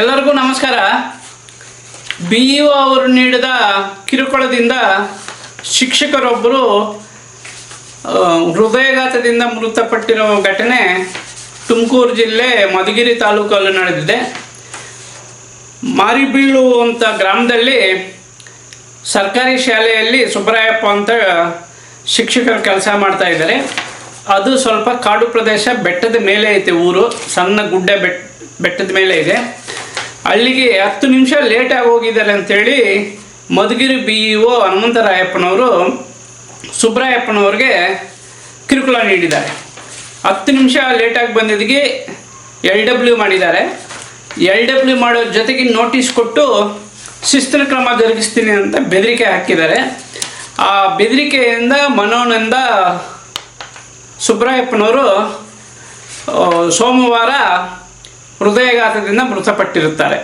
ಎಲ್ಲರಿಗೂ ನಮಸ್ಕಾರ. B E ಅವರು ನೀಡಿದ ಕಿರುಕುಳದಿಂದ ಶಿಕ್ಷಕರೊಬ್ಬರು ಹೃದಯಘಾತದಿಂದ ಮೃತಪಟ್ಟಿರೋ ಘಟನೆ ತುಮಕೂರು ಜಿಲ್ಲೆ ಮಧುಗಿರಿ ತಾಲೂಕಲ್ಲಿ ನಡೆದಿದೆ. ಮಾರಿಬೀಳು ಅಂತ ಗ್ರಾಮದಲ್ಲಿ ಸರ್ಕಾರಿ ಶಾಲೆಯಲ್ಲಿ ಸುಬ್ಬರಾಯಪ್ಪ ಅಂತ ಶಿಕ್ಷಕರು ಕೆಲಸ ಮಾಡ್ತಾ ಇದ್ದಾರೆ. ಅದು ಸ್ವಲ್ಪ ಕಾಡು ಪ್ರದೇಶ, ಬೆಟ್ಟದ ಮೇಲೆ ಐತೆ ಊರು, ಸಣ್ಣ ಗುಡ್ಡ ಬೆಟ್, ಬೆಟ್ಟದ ಮೇಲೆ ಇದೆ. ಅಲ್ಲಿಗೆ ಹತ್ತು ನಿಮಿಷ ಲೇಟಾಗಿ ಹೋಗಿದ್ದಾರೆ ಅಂತೇಳಿ ಮಧುಗಿರಿ ಬಿ ಇ ಒ ಹನುಮಂತರಾಯಪ್ಪನವರು ಸುಬ್ರಾಯಪ್ಪನವ್ರಿಗೆ ಕಿರುಕುಳ ನೀಡಿದ್ದಾರೆ. ಹತ್ತು ನಿಮಿಷ ಲೇಟಾಗಿ ಬಂದಿದ್ದಕ್ಕೆ ಎಲ್ ಡಬ್ಲ್ಯೂ ಮಾಡಿದ್ದಾರೆ. ಎಲ್ ಡಬ್ಲ್ಯೂ ಮಾಡೋ ಜೊತೆಗೆ ನೋಟಿಸ್ ಕೊಟ್ಟು ಶಿಸ್ತಿನ ಕ್ರಮ ಜರುಗಿಸ್ತೀನಿ ಅಂತ ಬೆದರಿಕೆ ಹಾಕಿದ್ದಾರೆ. ಆ ಬೆದರಿಕೆಯಿಂದ ಮನೋನಂದ ಸುಬ್ರಾಯಪ್ಪನವರು ಸೋಮವಾರ ಹೃದಯಘಾತದಿಂದ ಮೃತಪಟ್ಟಿರುತ್ತಾರೆ.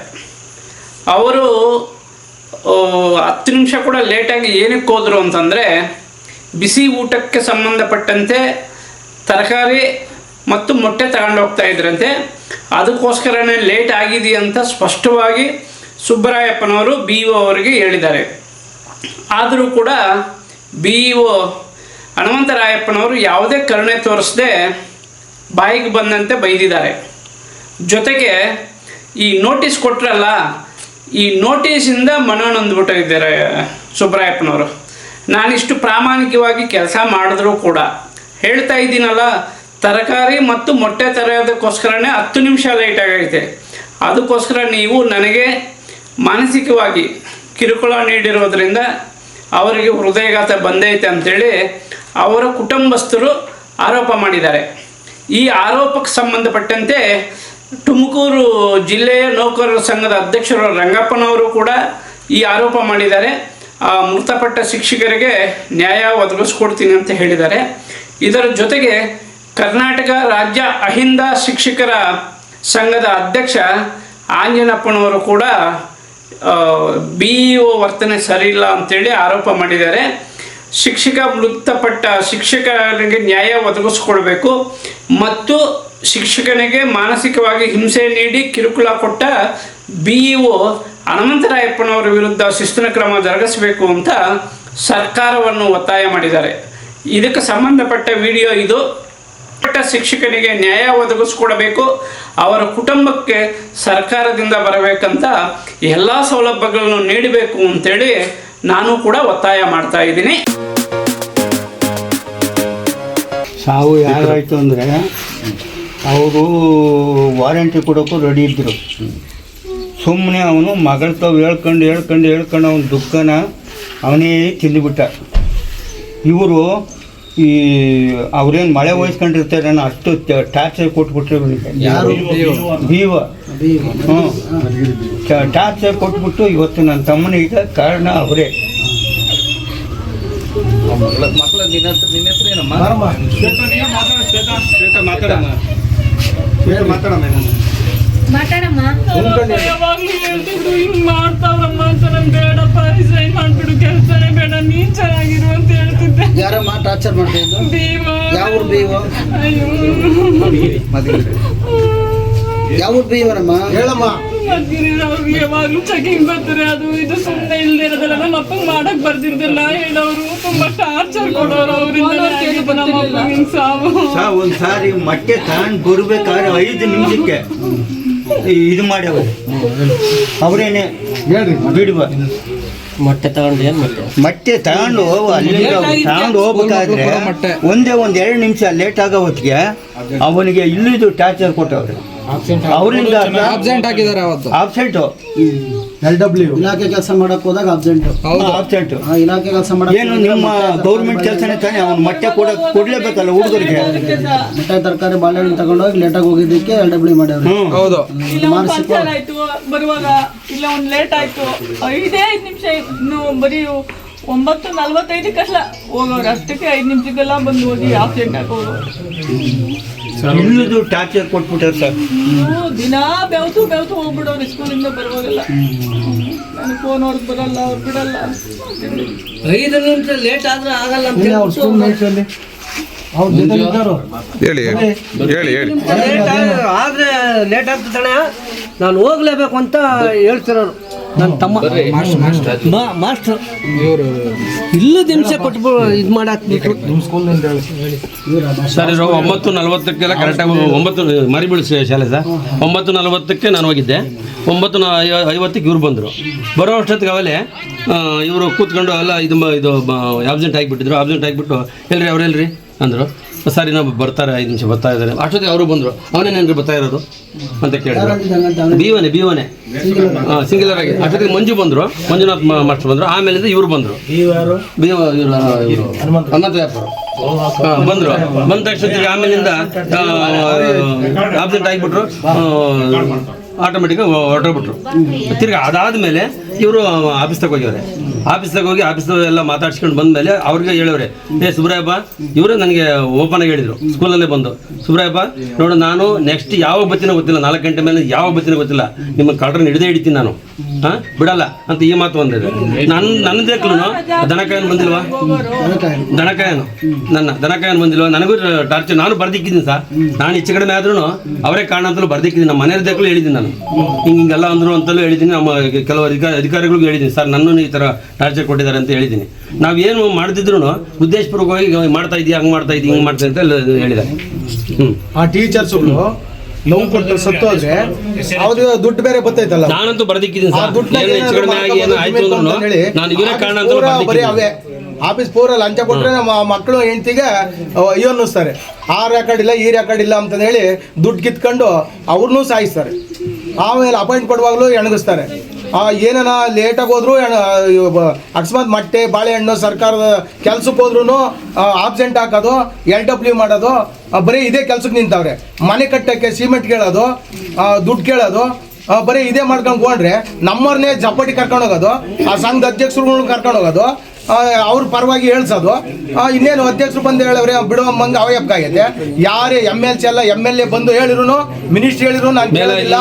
ಅವರು ಹತ್ತು ನಿಮಿಷ ಕೂಡ ಲೇಟಾಗಿ ಏನಕ್ಕೆ ಹೋದರು ಅಂತಂದರೆ, ಬಿಸಿ ಊಟಕ್ಕೆ ಸಂಬಂಧಪಟ್ಟಂತೆ ತರಕಾರಿ ಮತ್ತು ಮೊಟ್ಟೆ ತಗೊಂಡು ಹೋಗ್ತಾ ಇದ್ರಂತೆ. ಅದಕ್ಕೋಸ್ಕರನೇ ಲೇಟ್ ಆಗಿದೆ ಅಂತ ಸ್ಪಷ್ಟವಾಗಿ ಸುಬ್ಬರಾಯಪ್ಪನವರು ಬಿ ಒ ಅವರಿಗೆ ಹೇಳಿದ್ದಾರೆ. ಆದರೂ ಕೂಡ ಬಿ ಇ ಒ ಹನುಮಂತರಾಯಪ್ಪನವರು ಯಾವುದೇ ಕರುಣೆ ತೋರಿಸದೆ ಬಾಯಿಗೆ ಬಂದಂತೆ ಬೈದಿದ್ದಾರೆ. ಜೊತೆಗೆ ಈ ನೋಟಿಸ್ ಕೊಟ್ರಲ್ಲ, ಈ ನೋಟಿಸಿಂದ ಮನನೊಂದ್ಬಿಟ್ಟಿದ್ದಾರೆ ಸುಬ್ರಾಯಪ್ಪನವರು. ನಾನಿಷ್ಟು ಪ್ರಾಮಾಣಿಕವಾಗಿ ಕೆಲಸ ಮಾಡಿದ್ರೂ ಕೂಡ, ಹೇಳ್ತಾ ಇದ್ದೀನಲ್ಲ, ತರಕಾರಿ ಮತ್ತು ಮೊಟ್ಟೆ ತರೋದಕ್ಕೋಸ್ಕರನೇ ಹತ್ತು ನಿಮಿಷ ಲೇಟ್ ಆಗೈತೆ. ಅದಕ್ಕೋಸ್ಕರ ನೀವು ನನಗೆ ಮಾನಸಿಕವಾಗಿ ಕಿರುಕುಳ ನೀಡಿರೋದ್ರಿಂದ ಅವರಿಗೆ ಹೃದಯಘಾತ ಬಂದೈತೆ ಅಂಥೇಳಿ ಅವರ ಕುಟುಂಬಸ್ಥರು ಆರೋಪ ಮಾಡಿದ್ದಾರೆ. ಈ ಆರೋಪಕ್ಕೆ ಸಂಬಂಧಪಟ್ಟಂತೆ ತುಮಕೂರು ಜಿಲ್ಲೆಯ ನೌಕರರ ಸಂಘದ ಅಧ್ಯಕ್ಷರು ರಂಗಪ್ಪನವರು ಕೂಡ ಈ ಆರೋಪ ಮಾಡಿದ್ದಾರೆ. ಆ, ಮೃತಪಟ್ಟ ಶಿಕ್ಷಕರಿಗೆ ನ್ಯಾಯ ಒದಗಿಸ್ಕೊಡ್ತೀನಿ ಅಂತ ಹೇಳಿದ್ದಾರೆ. ಇದರ ಜೊತೆಗೆ ಕರ್ನಾಟಕ ರಾಜ್ಯ ಅಹಿಂದ ಶಿಕ್ಷಕರ ಸಂಘದ ಅಧ್ಯಕ್ಷ ಆಂಜನಪ್ಪನವರು ಕೂಡ ಬಿ ಒ ವರ್ತನೆ ಸರಿಯಿಲ್ಲ ಅಂತೇಳಿ ಆರೋಪ ಮಾಡಿದ್ದಾರೆ. ಶಿಕ್ಷಕ ಮೃತಪಟ್ಟ ಶಿಕ್ಷಕರಿಗೆ ನ್ಯಾಯ ಒದಗಿಸ್ಕೊಡ್ಬೇಕು. ಮತ್ತು ಶಿಕ್ಷಕನಿಗೆ ಮಾನಸಿಕವಾಗಿ ಹಿಂಸೆ ನೀಡಿ ಕಿರುಕುಳ ಕೊಟ್ಟ ಬಿ ಇ ಒ ಹನುಮಂತರಾಯಪ್ಪನವರ ವಿರುದ್ಧ ಶಿಸ್ತಿನ ಕ್ರಮ ಜರುಗಿಸಬೇಕು ಅಂತ ಸರ್ಕಾರವನ್ನು ಒತ್ತಾಯ ಮಾಡಿದ್ದಾರೆ. ಇದಕ್ಕೆ ಸಂಬಂಧಪಟ್ಟ ವಿಡಿಯೋ ಇದು. ಪಟ್ಟ ಶಿಕ್ಷಕನಿಗೆ ನ್ಯಾಯ ಒದಗಿಸ್ಕೊಡಬೇಕು. ಅವರ ಕುಟುಂಬಕ್ಕೆ ಸರ್ಕಾರದಿಂದ ಬರಬೇಕಂತ ಎಲ್ಲ ಸೌಲಭ್ಯಗಳನ್ನು ನೀಡಬೇಕು ಅಂತೇಳಿ ನಾನು ಕೂಡ ಒತ್ತಾಯ ಮಾಡ್ತಾ ಇದ್ದೀನಿ. ಸಾವು ಯಾರಾಯಿತು ಅಂದರೆ ಅವರು ವಾರಂಟಿ ಕೊಡೋಕ್ಕೂ ರೆಡಿ ಇದ್ದರು. ಸುಮ್ಮನೆ ಅವನು ಮಗಳ ತಾವು ಹೇಳ್ಕೊಂಡು ಹೇಳ್ಕೊಂಡು ಹೇಳ್ಕೊಂಡು ಅವನ ದುಃಖನ ಅವನೇ ತಿಂದುಬಿಟ್ಟ. ಇವರು ಈ ಅವ್ರೇನು ಮಳೆ ವಹಿಸ್ಕೊಂಡಿರ್ತಾರೆ ನಾನು ಅಷ್ಟು ಟಾರ್ಚರ್ ಕೊಟ್ಬಿಟ್ರೆ ಬೀವ ಹ್ಞೂ ಟಾರ್ಚರ್ ಕೊಟ್ಬಿಟ್ಟು ಇವತ್ತು ನನ್ನ ತಮ್ಮನಿಗೆ ಕಾರಣ ಅವರೇ. ಮಕ್ಕಳ ನಿನ್ನ ಹತ್ರ ನಿನ್ನ ಹೆಸರು ಏನಮ್ಮ? ಮಾತಾಡಮ್ಮ ಯಾವಾಗ್ಲೂ ಹೇಳ್ತಿದ್ರು ಹಿಂಗ್ ಮಾಡ್ತಾವ್ರಮ್ಮ ಅಂತ ನನ್ ಬೇಡಪ್ಪ ರಿಸೈನ್ ಮಾಡ್ಬಿಡು ಕೆಲ್ಸನೇ ಬೇಡ ನೀನ್ ಚೆನ್ನಾಗಿರು ಅಂತ ಹೇಳ್ತಿದ್ದೆ. ಯಾರಮ್ಮ ಟಾರ್ಚರ್ ಮಾಡ್ತಾ ದೇವ ಯಾವ ಊರು ಬೀವ ಅಯ್ಯೋ. ಯಾವ ಊರು ಬೇವರಮ್ಮ ಹೇಳಮ್ಮ. ಅವ್ರಿಗೆ ಯಾವಾಗ್ಲೂ ಚೆಕಿಂಗ್ ಬರ್ತಾರೆ. ಅದು ಇದು ಸುಮ್ಮನೆ ಇಲ್ದೇ ಇರೋದಲ್ಲ. ನಮ್ಮ ಅಪ್ಪಂಗೆ ಮಾಡಕ್ ಬರ್ದಿರ್ದಿಲ್ಲ ಹೇಳೋರು. ತುಂಬಾ ಟಾರ್ಚರ್ ಕೊಡೋರು ಅವರಿಂದ ನಮ್ಮ ಅಪ್ಪಂಗ್ ಸಾವು. ಸಾ ಒಂದು ಸಾರಿ ಮೊಟ್ಟೆ ತಗೊಂಡು ಬರ್ಬೇಕಾದ್ರೆ ಐದು ನಿಮಿಷಕ್ಕೆ. ಇದು ಮಾಡ್ಯಾವ ಅವರೇನೆ ಬಿಡುವ. ಮೊಟ್ಟೆ ತಗೊಂಡು ಏನ್ ಮೊಟ್ಟೆ? ಮೊಟ್ಟೆ ತಗೊಂಡು ಅಲ್ಲಿಂದ ತಗೊಂಡು ಹೋಗ್ಬೇಕಾದ್ರೆ ಒಂದೇ ಒಂದ್ ಎರಡು ನಿಮಿಷ ಲೇಟ್ ಆಗೋ ಹೊತ್ತಿಗೆ ಅವನಿಗೆ ಇಲ್ಲಿದು ಟಾರ್ಚರ್ ಕೊಟ್ಟವ್ರೆ. ಅವರಿಂದ ಅಬ್ಸೆಂಟ್ ಹಾಕಿದ್ದಾರೆ ಅವತ್ತು. ಆಬ್ಸೆಂಟ್ ಎಲ್ ಡಬ್ಲ್ಯೂ ಇಲಾಖೆ ಕೆಲಸ ಮಾಡಕ್ ಹೋದಾಗ ಅಬ್ಸೆಂಟ್ ಆಬ್ಸೆಂಟ್ ಇಲಾಖೆ ಕೆಲಸ ಮಾಡಕ್ ಏನು ನಿಮ್ಮ ಗೌರ್ಮೆಂಟ್ ಕೆಲಸನೇ ತಾನೆ? ಅವ್ನು ಮೊಟ್ಟೆ ಕೂಡ ಕೊಡ್ಲೇಬೇಕಲ್ಲ ಹುಡುಗರಿಗೆ? ಮೊಟ್ಟೆ ತರಕಾರಿ ಬಾಳೆಹಣ್ಣು ತಗೊಂಡೋಗಿ ಲೇಟಾಗಿ ಹೋಗಿದ್ದಕ್ಕೆ ಎಲ್ ಡಬ್ಲ್ಯೂ ಮಾಡ್ಯಾರ ಹೌದು. ಬರುವಾಗ ಇಲ್ಲ ಒಂದ್ ಲೇಟ್ ಆಯ್ತು. ಐದೇ ಐದ್ ನಿಮಿಷ ಇನ್ನು ಬರೀ ಒಂಬತ್ತು ನಲ್ವತ್ತೈದಕ್ಕಲ್ಲ ಹೋಗೋರು ಅಷ್ಟಕ್ಕೆ ಐದು ನಿಮಿಷಕ್ಕೆಲ್ಲ ಬಂದು ಹೋಗಿ ಆಕ್ಸಿಡೆಂಟ್ ಹಾಕೋರು ಇಲ್ಲಿದು ಟಾರ್ಚರ್ ಕೊಟ್ಬಿಟ್ಟಾರೆ ಸರ್. ದಿನ ದಿನಾ ಬೆವ್ತು ಬೆವ್ತು ಹೋಗ್ಬಿಡೋರು ಸ್ಕೂಲಿಂದ ಬರುವಾಗೆಲ್ಲ. ನನಗೆ ಫೋನ್ ಅವ್ರಿಗೆ ಬರಲ್ಲ ಅವ್ರು ಬಿಡಲ್ಲ. ಐದು ನಿಮಿಷ ಲೇಟ್ ಆದ್ರೆ ಆಗಲ್ಲ ಅಂತ ಹೇಳಿ ಹೇಳಿ ಹೇಳಿ ಹೇಳಿ. ಆದ್ರೆ ಲೇಟ್ ಆಗ್ತದಣ್ಣ ನಾನು ಹೋಗ್ಲೇಬೇಕು ಅಂತ ಹೇಳ್ತಿರೋರು. ನನ್ನ ತಮ್ಮ ಮಾಸ್ಟರ್ ಮಾಸ್ಟ್ರು. ಇಲ್ಲದ ಹಿಂಸೆ ಕೊಟ್ಬಿಟ್ಟು ಇದು ಮಾಡಾಕ್ಬಿಟ್ರು. ಸರ್ ಇದು ಒಂಬತ್ತು ನಲವತ್ತಕ್ಕೆಲ್ಲ ಕರೆಕ್ಟಾಗಿ ಒಂಬತ್ತು ಮರಿಬೀಳು ಶಾಲೆ ಸರ್ ಒಂಬತ್ತು ನಲವತ್ತಕ್ಕೆ ನಾನು ಹೋಗಿದ್ದೆ. ಒಂಬತ್ತು ನ- ಐವ- ಐವತ್ತಕ್ಕೆ ಇವ್ರು ಬಂದರು. ಬರೋ ಅಷ್ಟೊತ್ತಿಗೆ ಅವಲೇ ಇವರು ಕೂತ್ಕೊಂಡು ಎಲ್ಲ ಇದು ಮ- ಇದು ಆಬ್ಸೆಂಟ್ ಆಗಿಬಿಟ್ಟಿದ್ರು. ಆಬ್ಸೆಂಟ್ ಆಗಿಬಿಟ್ಟು ಎಲ್ರಿ ಅವ್ರೆಲ್ರಿ? ಅಂದರು. ಸರ್ ಇನ್ನೊಬ್ಬ ಬರ್ತಾರೆ, ಐದು ನಿಮಿಷ ಬರ್ತಾ ಇದ್ದಾರೆ. ಅಷ್ಟೊತ್ತಿಗೆ ಅವರು ಬಂದರು. ಅವನೇನೇನು ಬರ್ತಾ ಇರೋದು ಅಂತ ಕೇಳಿದ್ರು. ಬೀವನೆ ಬೀವನೆ. ಹಾಂ ಸಿಂಗ್ಯುಲರ್ ಆಗಿ. ಅಷ್ಟೊತ್ತಿಗೆ ಮಂಜು ಬಂದರು. ಮಂಜುನಾಥ್ ಮಾಸ್ಟರ್ ಬಂದರು. ಆಮೇಲಿಂದ ಇವರು ಬಂದರು. ಇವರು ಹನುಮಂತ ವ್ಯಾಪಾರ. ಬಂದ್ರು. ಬಂದ ತಕ್ಷಣ ಆಮೇಲಿಂದ ಆಬ್ಸೆಂಟ್ ಆಗಿಬಿಟ್ರು. ಆಟೋಮೆಟಿಕ್ ಹೊರಟೋಗ್ಬಿಟ್ರು ತಿರ್ಗಿ ಅದಾದ್ಮೇಲೆ ಇವರು ಆಫೀಸ್ ಹೋಗ್ಯವ್ರೆ. ಆಫೀಸ್ದಾಗ ಹೋಗಿ ಆಫೀಸ್ ಎಲ್ಲ ಮಾತಾಡ್ಸ್ಕೊಂಡು ಬಂದ್ಮೇಲೆ ಅವ್ರಿಗೆ ಹೇಳವ್ರೆ, ಏ ಸುಬ್ರಾಯಪ್ಪ, ಇವರು ನನಗೆ ಓಪನ್ ಆಗಿ ಹೇಳಿದ್ರು ಸ್ಕೂಲಲ್ಲೇ ಬಂದು. ಸುಬ್ರಾಯಪ್ಪ, ನೋಡು ನಾನು ನೆಕ್ಸ್ಟ್ ಯಾವಾಗ ಬತ್ತಿನ ಗೊತ್ತಿಲ್ಲ, ನಾಲ್ಕು ಗಂಟೆ ಮೇಲೆ ಯಾವಾಗ ಬತ್ತಿನ ಗೊತ್ತಿಲ್ಲ ನಿಮ್ಮ ಕಳ್ಳರನ್ನ ಹಿಡಿದೇ ಹಿಡಿತೀನಿ ನಾನು. ಹಾಂ, ಬಿಡಲ್ಲ, ಅಂತ ಈ ಮಾತು ಬಂದಿದೆ. ನನ್ನ ನನ್ನ ದೇಕ್ಲು ದನಕಾಯನ್ ಬಂದಿಲ್ವಾ? ದನಕಾಯನು, ನನ್ನ, ದನಕಾಯನ್ ಬಂದಿಲ್ವಾ? ನನಗೂ ಟಾರ್ಚರ್ ನಾನು ಬರ್ದಿಕ್ಕಿದ್ದೀನಿ ಸರ್ ನಾನು ಹೆಚ್ಚು ಕಡಿಮೆ ಆದ್ರೂ ಅವರೇ ಕಾರಣ ಅಂತಲೂ ಬರ್ದಿಕ್ಕಿದ್ದೀನಿ. ನಮ್ಮ ಮನೆಯ ದೇಕ್ಲು ಹೇಳಿದ್ದೀನಿ ನಾನು. ಹಿಂಗೆ ಹಿಂಗೆಲ್ಲ ಅಂದ್ರು ಅಂತಲೂ ಹೇಳಿದ್ದೀನಿ ನಮ್ಮ ಕೆಲವು ಅಧಿಕಾರಿ ಅಧಿಕಾರಿಗಳಿಗೂ ಹೇಳಿದ್ದೀನಿ ಸರ್ ನನ್ನನ್ನು ಈ ಥರ ಟಾರ್ಚರ್ ಕೊಟ್ಟಿದ್ದಾರೆ ಅಂತ ಹೇಳಿದ್ದೀನಿ ಏನು ಮಾಡ್ತಿದ್ರು ಉದ್ದೇಶಪೂರ್ವಕವಾಗಿ ಮಾಡ್ತಾ ಇದೀಯ ಹಂಗೆ ಮಾಡ್ತಾ ಇದ್ದೀವಿ ಹಿಂಗೆ ಮಾಡ್ತಾ ಅಂತ ಎಲ್ಲ ಹೇಳಿದ್ದಾರೆ. ಹ್ಞೂ ಆ ಟೀಚರ್ಸ್ಗಳು ನೋವು ಕೊಟ್ಟು ಸತ್ತೋದ್ರೆ ಅವ್ರಿಗೆ ದುಡ್ಡು ಬೇರೆ ಬರ್ತೈತಲ್ಲ. ನಾನಂತೂ ಬರ್ದಿಕ್ಕಿದ್ದೀನಿ ಸರ್. ಏನು ಹೆಚ್ಚು ಕಡಿಮೆ ಆಗಿ ಏನೋ ಆಯ್ತು ಅಂದ್ರೂ ನಾನು ಇವರೇ ಕಾರಣ ಅಂತ ಬರೀ ಬರ್ದಿಕ್ಕಿದ್ದೀನಿ. ಅವೇ. ಆಫೀಸ್ ಪೂರ ಲಂಚ ಕೊಟ್ರೆ ನಮ್ಮ ಮಕ್ಕಳು ಹೆಂಡತಿಗೆ ಅಯ್ಯೋ ಅನ್ನಿಸ್ತಾರೆ. ಆ ರೆಕಾರ್ಡ್ ಇಲ್ಲ ಈ ರೆಕಾರ್ಡ್ ಇಲ್ಲ ಅಂತ ಹೇಳಿ ದುಡ್ಡು ಕಿತ್ಕೊಂಡು ಅವ್ರನ್ನೂ ಸಾಯಿಸ್ತಾರೆ. ಆಮೇಲೆ ಅಪಾಯಿಂಟ್ ಕೊಡುವಾಗಲೂ ಎಣಗಿಸ್ತಾರೆ. ಏನಾನ ಲೇಟಾಗಿ ಹೋದ್ರು ಅಕಸ್ಮಾತ್ ಮೊಟ್ಟೆ, ಬಾಳೆಹಣ್ಣು, ಸರ್ಕಾರದ ಕೆಲ್ಸಕ್ಕೆ ಹೋದ್ರೂ ಆಬ್ಸೆಂಟ್ ಹಾಕೋದು ಎಲ್ ಡಬ್ಲ್ಯೂ ಮಾಡೋದು ಬರೀ ಇದೇ ಕೆಲ್ಸಕ್ಕೆ ನಿಂತವ್ರೆ. ಮನೆ ಕಟ್ಟಕ್ಕೆ ಸಿಮೆಂಟ್ ಕೇಳೋದು ದುಡ್ಡು ಕೇಳೋದು ಬರೀ ಇದೇ ಮಾಡ್ಕೊಂಡು ಹೋಗ್ರೆ ನಮ್ಮವ್ರನ್ನೇ ಜಪಾಟಿ ಕರ್ಕೊಂಡು ಹೋಗೋದು, ಆ ಸಂಘದ ಅಧ್ಯಕ್ಷರುಗಳನ್ನ ಕರ್ಕೊಂಡು ಹೋಗೋದು ಅವ್ರ ಪರವಾಗಿ ಹೇಳ್ಸೋದು. ಇನ್ನೇನು ಅಧ್ಯಕ್ಷರು ಬಂದು ಹೇಳವ್ರೆ ಬಿಡುವ ಮಂಗ ಅವಯಪ್ಪಾಗೈತೆ ಯಾರೇ ಎಂ ಎಲ್ ಸಿ ಎಲ್ಲ ಎಂ ಎಲ್ ಎ ಬಂದು ಹೇಳಿರು ಮಿನಿಸ್ಟ್ರಿ ಹೇಳಿದ್ರು ನಾನು ಕೇಳೋದಿಲ್ಲ.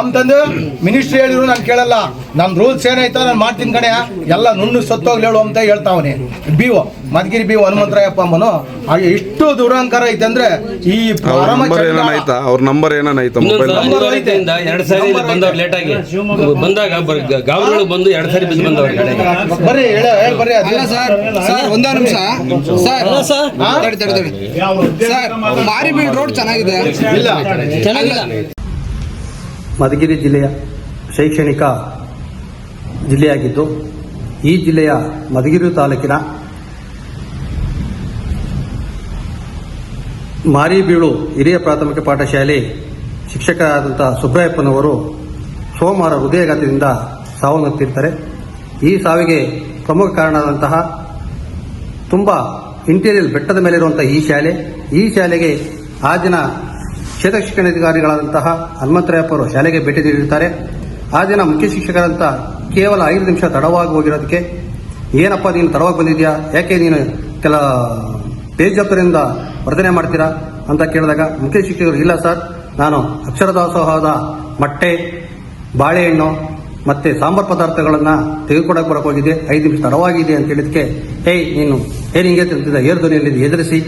ಅಂತಂದು ಮಿನಿಸ್ಟ್ರಿ ಹೇಳಿದ್ರು ನಾನು ಕೇಳಲ್ಲ. ನನ್ನ ರೂಲ್ಸ್ ಏನೈತ ನಾನು ಮಾಡ್ತೀನಿ ಕಣೆ. ಎಲ್ಲ ನುಣ್ಣು ಸತ್ತೋಗ್ಲಿ ಹೇಳು ಅಂತ ಹೇಳ್ತಾವನೆ. B O Madhugiri B Hanumantharayappa ಅಮ್ಮನು ಹಾಗೆ ಇಷ್ಟು ದುರಹಂಕಾರ ಐತೆ ಅಂದ್ರೆ ಈ ಅವ್ರ ನಂಬರ್ ಏನಾನ ಅವ್ರ ನಂಬರ್ ಏನಾನ ಮೊಬೈಲ್ ಐದುವರೆಯಿಂದ ಎರಡು ಸಾರಿ ಬಂದವ್ರು ಲೇಟಾಗಿ ಬಂದಾಗ ಗಾವಲೊಳಗೆ ಬಂದು ಎರಡು ಸಾರಿ ಬಿದ್ದು ಬಂದವ್ರ ಬರ್ರಿ ಹೇಳ ಹೇಳಿ ಬರ್ರಿ ಅಲ್ಲ ಸರ್ ಸರ್ ಒಂದೇ ನಿಮಿಷ. ಸರ್ ತಡಿ ತಡಿ ತಡಿ. ಸರ್ ಮಾರಿಬೀಳ್ ರೋಡ್ ಚೆನ್ನಾಗಿದೆ. ಇಲ್ಲ. ಚೆನ್ನಾಗಿಲ್ಲ. ಮಧುಗಿರಿ ಜಿಲ್ಲೆಯ ಶೈಕ್ಷಣಿಕ ಜಿಲ್ಲೆಯಾಗಿದ್ದು ಈ ಜಿಲ್ಲೆಯ ಮಧುಗಿರಿ ತಾಲೂಕಿನ ಮಾರಿಬೀಳು ಹಿರಿಯ ಪ್ರಾಥಮಿಕ ಪಾಠಶಾಲೆ ಶಿಕ್ಷಕರಾದಂಥ ಸುಬ್ರಾಯಪ್ಪನವರು ಸೋಮವಾರ ಹೃದಯಘಾತದಿಂದ ಸಾವನ್ನಪ್ಪಿರ್ತಾರೆ ಈ ಸಾವಿಗೆ ಪ್ರಮುಖ ಕಾರಣದಂತಹ ತುಂಬ ಇಂಟೀರಿಯಲ್ ಬೆಟ್ಟದ ಮೇಲಿರುವಂಥ ಈ ಶಾಲೆ, ಈ ಶಾಲೆಗೆ ಆ ದಿನ ಕ್ಷೇತ್ರ ಶಿಕ್ಷಣಾಧಿಕಾರಿಗಳಾದಂತಹ ಹನುಮಂತರಾಯಪ್ಪರು ಶಾಲೆಗೆ ಭೇಟಿ ನೀಡಿರ್ತಾರೆ ಆ ದಿನ ಮುಖ್ಯ ಶಿಕ್ಷಕರಂತ ಕೇವಲ ಐದು ನಿಮಿಷ ತಡವಾಗಿ ಹೋಗಿರೋದಕ್ಕೆ, ಏನಪ್ಪ ನೀನು ತಡವಾಗಿ ಬಂದಿದ್ಯಾ? ಯಾಕೆ ನೀನು ಕೆಲ ಬೇಜವಾಬ್ದಾರಿಯಿಂದ ವರ್ತನೆ ಮಾಡ್ತೀರಾ ಅಂತ ಕೇಳಿದಾಗ ಮುಖ್ಯ ಶಿಕ್ಷಕರು ಇಲ್ಲ ಸರ್. ನಾನು ಅಕ್ಷರ ದಾಸೋಹದ ಮೊಟ್ಟೆ, ಬಾಳೆಹಣ್ಣು ಮತ್ತೆ ಸಾಂಬಾರ್ ಪದಾರ್ಥಗಳನ್ನ ತೆಗೆದುಕೊಡಕ್ಕೆ ಹೋಗಿದ್ದೆ ಐದು ನಿಮಿಷ ತಡವಾಗಿದೆ ಅಂತ ಹೇಳಿದಕ್ಕೆ ಹೇಯ್ ನೀನು ಏನ್ ಹಿಂಗೆ ತಿಂತಿದ್ದ ಏರ್ ಧ್ವನಿಯಲ್ಲಿ ಎದುರಿಸಿ,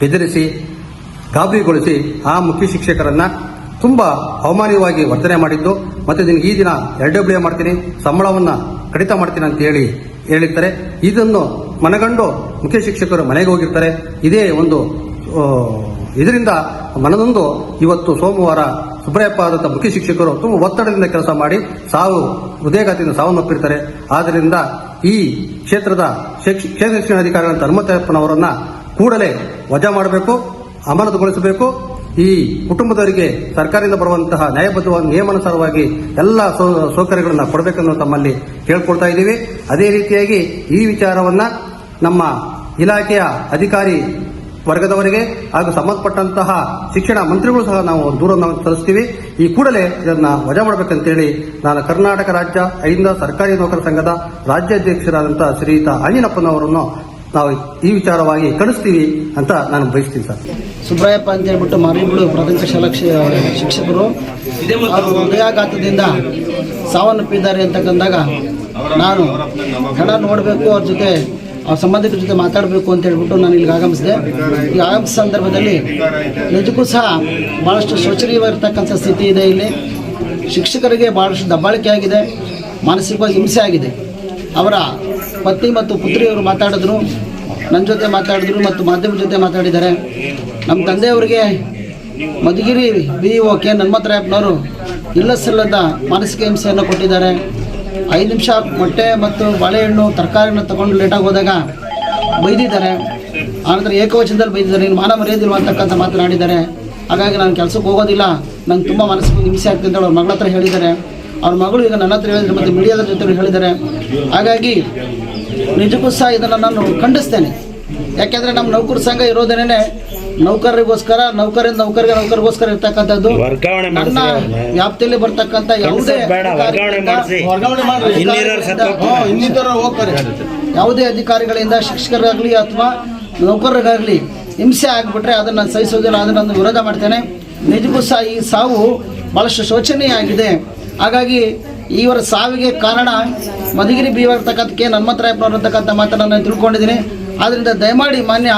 ಬೆದರಿಸಿ, ಗಾಬರಿಗೊಳಿಸಿ ಆ ಮುಖ್ಯ ಶಿಕ್ಷಕರನ್ನ ತುಂಬಾ ಅವಮಾನವಾಗಿ ವರ್ತನೆ ಮಾಡಿದ್ದು. ಮತ್ತೆ ನಿನಗೆ ಈ ದಿನ ಎಲ್ ಡಬ್ಲ್ಯೂ ಮಾಡ್ತೀನಿ, ಸಂಬಳವನ್ನ ಕಡಿತ ಮಾಡ್ತೀನಿ ಅಂತ ಹೇಳಿ ಹೇಳಿರ್ತಾರೆ. ಇದನ್ನು ಮನಗಂಡು ಮುಖ್ಯ ಶಿಕ್ಷಕರು ಮನೆಗೆ ಹೋಗಿರ್ತಾರೆ. ಇದೇ ಒಂದು ಇದರಿಂದ ಮನನೊಂದು ಇವತ್ತು ಸೋಮವಾರ ಸುಬ್ರಯಪ್ಪ ಆದಂಥ ಮುಖ್ಯ ಶಿಕ್ಷಕರು ತುಂಬ ಒತ್ತಡದಿಂದ ಕೆಲಸ ಮಾಡಿ ಸಾವು, ಹೃದಯಘಾತದಿಂದ ಸಾವನ್ನಪ್ಪಿರ್ತಾರೆ ಆದ್ದರಿಂದ ಈ ಕ್ಷೇತ್ರದ ಕ್ಷೇತ್ರ ಶಿಕ್ಷಣಾಧಿಕಾರಿಗಳಂತ ಹನುಮಂತಪ್ಪನವರನ್ನ ಕೂಡಲೇ ವಜಾ ಮಾಡಬೇಕು, ಅಮಾನತುಗೊಳಿಸಬೇಕು. ಈ ಕುಟುಂಬದವರಿಗೆ ಸರ್ಕಾರದಿಂದ ಬರುವಂತಹ ನ್ಯಾಯಬದ್ಧವಾದ ನಿಯಮಾನುಸಾರವಾಗಿ ಎಲ್ಲ ಸೌಕರ್ಯಗಳನ್ನು ಕೊಡಬೇಕೆಂದು ತಮ್ಮಲ್ಲಿ ಕೇಳ್ಕೊಳ್ತಾ ಇದ್ದೀವಿ. ಅದೇ ರೀತಿಯಾಗಿ ಈ ವಿಚಾರವನ್ನ ನಮ್ಮ ಇಲಾಖೆಯ ಅಧಿಕಾರಿ ವರ್ಗದವರಿಗೆ ಹಾಗೂ ಸಂಬಂಧಪಟ್ಟಂತಹ ಶಿಕ್ಷಣ ಮಂತ್ರಿಗಳು ಸಹ ನಾವು ದೂರನ್ನು ತರಿಸ್ತೀವಿ. ಈ ಕೂಡಲೇ ಇದನ್ನು ವಜಾ ಮಾಡಬೇಕಂತೇಳಿ ನಾನು ಕರ್ನಾಟಕ ರಾಜ್ಯ ಐಂದ ಸರ್ಕಾರಿ ನೌಕರ ಸಂಘದ ರಾಜ್ಯಾಧ್ಯಕ್ಷರಾದಂತಹ ಶ್ರೀಯುತ ಅಂಜಿನಪ್ಪನವರನ್ನು ನಾವು ಈ ವಿಚಾರವಾಗಿ ಕಳಿಸ್ತೀವಿ ಅಂತ ನಾನು ಬಯಸ್ತೀನಿ ಸರ್. ಸುಬ್ರಾಯಪ್ಪ ಅಂತ ಹೇಳ್ಬಿಟ್ಟು ಮಾರಿಬಿಡು ಪ್ರಾಥಮಿಕ ಶಾಲಾ ಶಿಕ್ಷಕರು. ಅವರು ಹೃದಯಾಘಾತದಿಂದ ಸಾವನ್ನಪ್ಪಿದ್ದಾರೆ ಅಂತಕ್ಕಂದಾಗ ನಾನು ಹಣ ನೋಡಬೇಕು ಅವ್ರ ಜೊತೆ ಸಂಬಂಧಿಕರ ಜೊತೆ ಮಾತಾಡಬೇಕು ಅಂತ ಹೇಳ್ಬಿಟ್ಟು ನಾನು ಇಲ್ಲಿಗೆ ಆಗಮಿಸಿದೆ. ಈ ಆಗಮಿಸಿದ ಸಂದರ್ಭದಲ್ಲಿ ನಿಜಕ್ಕೂ ಸಹ ಭಾಳಷ್ಟು ಶೋಚನೀಯವಾಗಿರ್ತಕ್ಕಂಥ ಸ್ಥಿತಿ ಇದೆ ಇಲ್ಲಿ. ಶಿಕ್ಷಕರಿಗೆ ಭಾಳಷ್ಟು ದಬ್ಬಾಳಿಕೆ ಆಗಿದೆ. ಮಾನಸಿಕವಾಗಿ ಹಿಂಸೆ ಆಗಿದೆ. ಅವರ ಪತ್ನಿ ಮತ್ತು ಪುತ್ರಿಯವರು ಮಾತಾಡಿದ್ರು ನನ್ನ ಜೊತೆ ಮಾತಾಡಿದ್ರು ಮತ್ತು ಮಾಧ್ಯಮದ ಜೊತೆ ಮಾತಾಡಿದ್ದಾರೆ. ನಮ್ಮ ತಂದೆಯವರಿಗೆ ಮಧುಗಿರಿ ಬಿ ಓ ಕೆ. ನನ್ಮತ್ರಾಯಪ್ಪನವರು ಇಲ್ಲ ಸಲ್ಲದ ಮಾನಸಿಕ ಹಿಂಸೆಯನ್ನು ಕೊಟ್ಟಿದ್ದಾರೆ. ಐದು ನಿಮಿಷ ಮೊಟ್ಟೆ ಮತ್ತು ಬಾಳೆಹಣ್ಣು ತರಕಾರಿನ ತಗೊಂಡು ಲೇಟಾಗಿ ಹೋದಾಗ ಬೈದಿದ್ದಾರೆ. ಆನಂತರ ಏಕವಚನದಲ್ಲಿ ಬೈದಿದ್ದಾರೆ. ನೀನು ಮಾನ ಮರ್ಯಾದಿಲ್ವ ಅಂತಕ್ಕಂಥ ಮಾತನಾಡಿದ್ದಾರೆ ಹಾಗಾಗಿ ನಾನು ಕೆಲಸಕ್ಕೆ ಹೋಗೋದಿಲ್ಲ. ನಂಗೆ ತುಂಬ ಮನಸ್ಸಿಗೆ ಹಿಂಸೆ ಆಗ್ತದೆ ಅಂತ ಅವ್ರ ಮಗಳ ಹತ್ರ ಹೇಳಿದ್ದಾರೆ. ಅವ್ರ ಮಗಳು ಈಗ ನನ್ನ ಹತ್ರ ಹೇಳಿದ್ರು ಮತ್ತು ಮೀಡಿಯಾದ ಜೊತೆ ಹೇಳಿದ್ದಾರೆ. ಹಾಗಾಗಿ ನಿಜಕ್ಕೂ ಸಹ ಇದನ್ನು ನಾನು ಖಂಡಿಸ್ತೇನೆ. ಯಾಕೆಂದರೆ ನಮ್ಮ ನೌಕರ ಸಂಘ ಇರೋದೇನೆ ನೌಕರರಿಗೋಸ್ಕರ ನೌಕರಿ ನೌಕರಿಗೆ ನೌಕರಿಗೋಸ್ಕರ ಇರ್ತಕ್ಕಂಥದ್ದು ನನ್ನ ವ್ಯಾಪ್ತಿಯಲ್ಲಿ ಬರ್ತಕ್ಕಂಥ ಯಾವುದೇ ವರ್ಗಾವಣೆ ಇನ್ನಿತರ ಹೋಗ್ತಾರೆ. ಯಾವುದೇ ಅಧಿಕಾರಿಗಳಿಂದ ಶಿಕ್ಷಕರಾಗಲಿ ಅಥವಾ ನೌಕರರಿಗಾಗಲಿ ಹಿಂಸೆ ಆಗಿಬಿಟ್ರೆ ಅದನ್ನು ನಾನು ಸಹಿಸೋದಿಲ್ಲ ಅದನ್ನು ನಾನು ವಿರೋಧ ಮಾಡ್ತೇನೆ. ನಿಜಕ್ಕೂ ಸಹ ಈ ಸಾವು ಭಾಳಷ್ಟು ಶೋಚನೀಯ ಆಗಿದೆ. ಹಾಗಾಗಿ ಇವರ ಸಾವಿಗೆ ಕಾರಣ ಮಧುಗಿರಿ ಬಿ ನನ್ನ ಹನುಮಂತರಾಯಪ್ಪನವರು ಅಂತಕ್ಕಂಥ ಮಾತನ್ನು ನಾನು ತಿಳ್ಕೊಂಡಿದ್ದೀನಿ. ಆದ್ದರಿಂದ ದಯಮಾಡಿ ಮಾನ್ಯ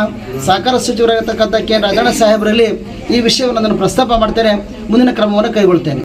ಸಹಕಾರ ಸಚಿವರಾಗಿರ್ತಕ್ಕಂಥ ಕೆ. ರಾಜಣ್ಣ ಸಾಹೇಬರಲ್ಲಿ ಈ ವಿಷಯವನ್ನು ನಾನು ಪ್ರಸ್ತಾಪ ಮಾಡ್ತೇನೆ. ಮುಂದಿನ ಕ್ರಮವನ್ನು ಕೈಗೊಳ್ತೇನೆ.